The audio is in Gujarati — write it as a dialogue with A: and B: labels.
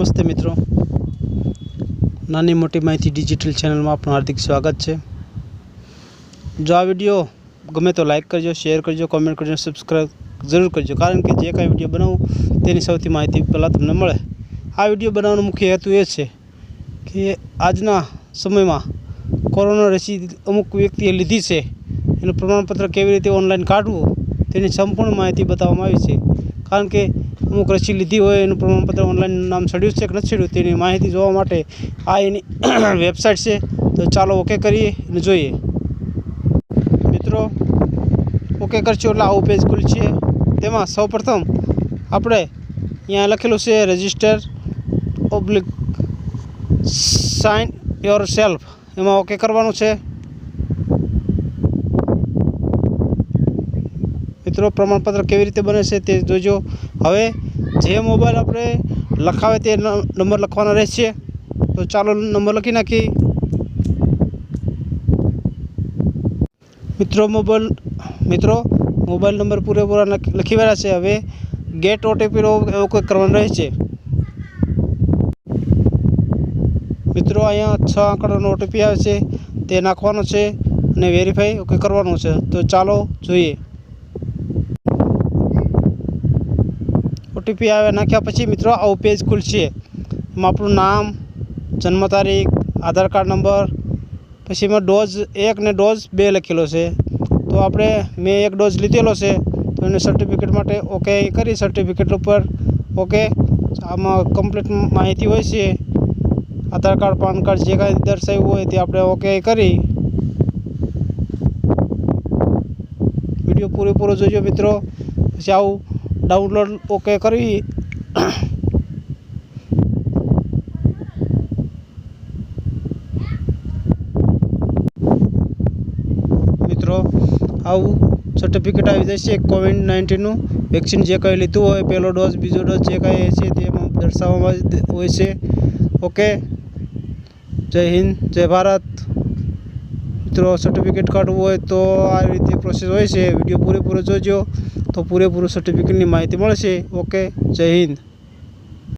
A: નમસ્તે મિત્રો. નાની મોટી માહિતી ડિજિટલ ચેનલમાં આપનું હાર્દિક સ્વાગત છે. જો આ વીડિયો ગમે તો લાઇક કરજો શેર કરજો કોમેન્ટ કરજો સબસ્ક્રાઈબ જરૂર કરજો. કારણ કે જે કાંઈ વીડિયો બનાવું, તેની સૌથી માહિતી પહેલાં તમને મળે. આ વીડિયો બનાવવાનો મુખ્ય હેતુ એ છે કે આજના સમયમાં કોરોના રસી અમુક વ્યક્તિએ લીધી છે. એનું પ્રમાણપત્ર કેવી રીતે ઓનલાઈન કાઢવું, તેની સંપૂર્ણ માહિતી બતાવવામાં આવી છે. કારણ કે અમુક રસી લીધી હોય એનું પ્રમાણપત્ર ઓનલાઈન નામ ચડ્યું છે કે નથી ચડ્યું તેની માહિતી જોવા માટે આ એની વેબસાઇટ છે. તો ચાલો ઓકે કરીએ અને જોઈએ. મિત્રો ઓકે કરશો એટલે આવું પેજ ખુલશે તેમાં સૌપ્રથમ આપણે અહીંયા લખેલું છે register oblique sign yourself એમાં ઓકે કરવાનું છે. મિત્રો, પ્રમાણપત્ર કેવી રીતે બને છે તે જોજો. હવે જે મોબાઈલ આપણે લખાવે તે નંબર લખવાનો રહેશે. તો ચાલો નંબર લખી નાખી મિત્રો, મોબાઈલ મિત્રો, મોબાઈલ નંબર પૂરેપૂરા લખ- રહ્યા છે. હવે ગેટ ઓટીપીનો એવો કંઈક કરવાનો રહે છે મિત્રો, અહીંયા છ આંકડાનો ઓટીપી આવે છે. તે નાખવાનો છે અને વેરીફાઈ ઓકે કરવાનું છે. તો ચાલો જોઈએ. ઓટીપી આવે નાખ્યા પછી મિત્રો આવું પેજ ખુલશે. એમાં આપણું નામ, જન્મ તારીખ, આધાર કાર્ડ નંબર પછી એમાં ડોઝ એક ને ડોઝ બે લખેલો છે. તો આપણે મેં એક ડોઝ લીધેલો છે, તો એને સર્ટિફિકેટ માટે ઓકે કરી સર્ટિફિકેટ ઉપર ઓકે આમાં કમ્પ્લીટ માહિતી હોય છે. આધાર કાર્ડ પાન કાર્ડ જે કાંઈ દર્શાવ્યું હોય તે આપણે ઓકે કરી. વીડિયો પૂરેપૂરો જોજો મિત્રો. પછી આવું ડાઉનલોડ ઓકે કરી મિત્રો, આવું સર્ટિફિકેટ આવી જશે કોવિડ નાઇન્ટીનનું વેક્સિન જે કંઈ લીધું હોય, પહેલો ડોઝ બીજો ડોઝ જે કાંઈ છે તેમાં દર્શાવવામાં હોય છે. ઓકે જય હિન્દ, જય ભારત. મિત્રો સર્ટિફિકેટ કાઢવું હોય તો આ રીતે પ્રોસેસ હોય છે. વીડિયો પૂરેપૂરો જોજો. તો પૂરેપૂરું સર્ટિફિકેટની માહિતી મળશે. ઓકે જય હિન્દ.